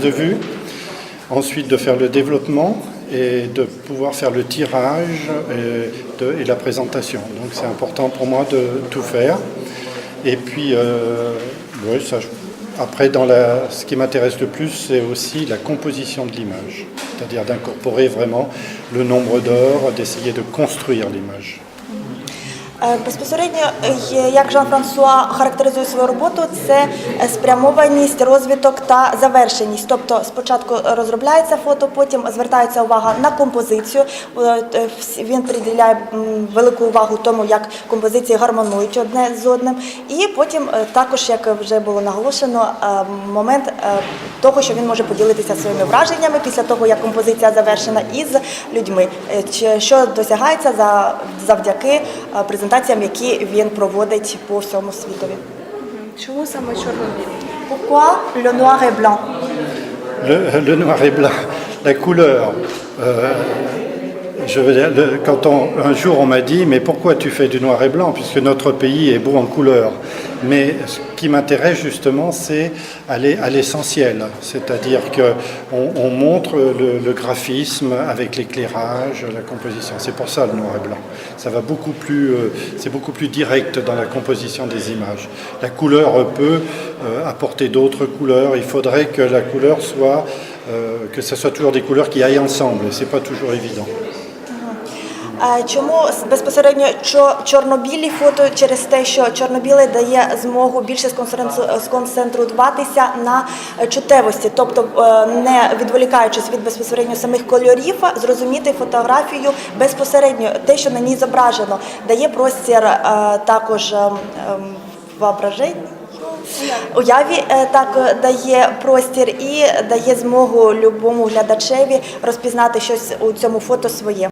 de vue, ensuite de faire le développement et de pouvoir faire le tirage et, de- et la présentation. Donc c'est important pour moi de tout faire. Et puis, euh, après, dans la, ce qui m'intéresse le plus, c'est aussi la composition de l'image, c'est-à-dire d'incorporer vraiment le nombre d'heures, d'essayer de construire l'image. Е, Безпосередньо, е, як Жан-Франсуа характеризує свою роботу, це е, спрямованість, розвиток та завершеність. Тобто спочатку розробляється фото, потім звертається увага на композицію. Він приділяє велику увагу тому, як композиції гармонують одне з одним. І потім також, як вже було наголошено, момент того, що він може поділитися своїми враженнями після того, як композиція завершена, із людьми, що досягається за завдяки е, презентаціям, які він проводить по всьому світові. Чому саме чорно-білий? Pourquoi le noir et blanc Le, le noir et blanc, la couleur. euh, je veux dire, le- quand on, un jour on m'a dit, mais pourquoi tu fais du noir et blanc, puisque notre pays est beau en couleur. Mais ce qui m'intéresse justement, c'est aller à l'essentiel, c'est-à-dire qu'on on montre le, graphisme avec l'éclairage, la composition. C'est pour ça le noir et blanc. Ça va beaucoup plus, euh, c'est beaucoup plus direct dans la composition des images. La couleur peut euh, apporter d'autres couleurs. Il faudrait que la couleur soit, euh, que ce soit toujours des couleurs qui aillent ensemble. Et c'est pas toujours évident. Чому безпосередньо чо- чорно-білі фото через те, що чорно-біле дає змогу більше сконцентру- сконцентруватися на чутливості, тобто е, не відволікаючись від безпосередньо самих кольорів, зрозуміти фотографію безпосередньо те, що на ній зображено, дає простір е, також ем, ем. Уяві е, так дає простір і дає змогу любому глядачеві розпізнати щось у цьому фото своє.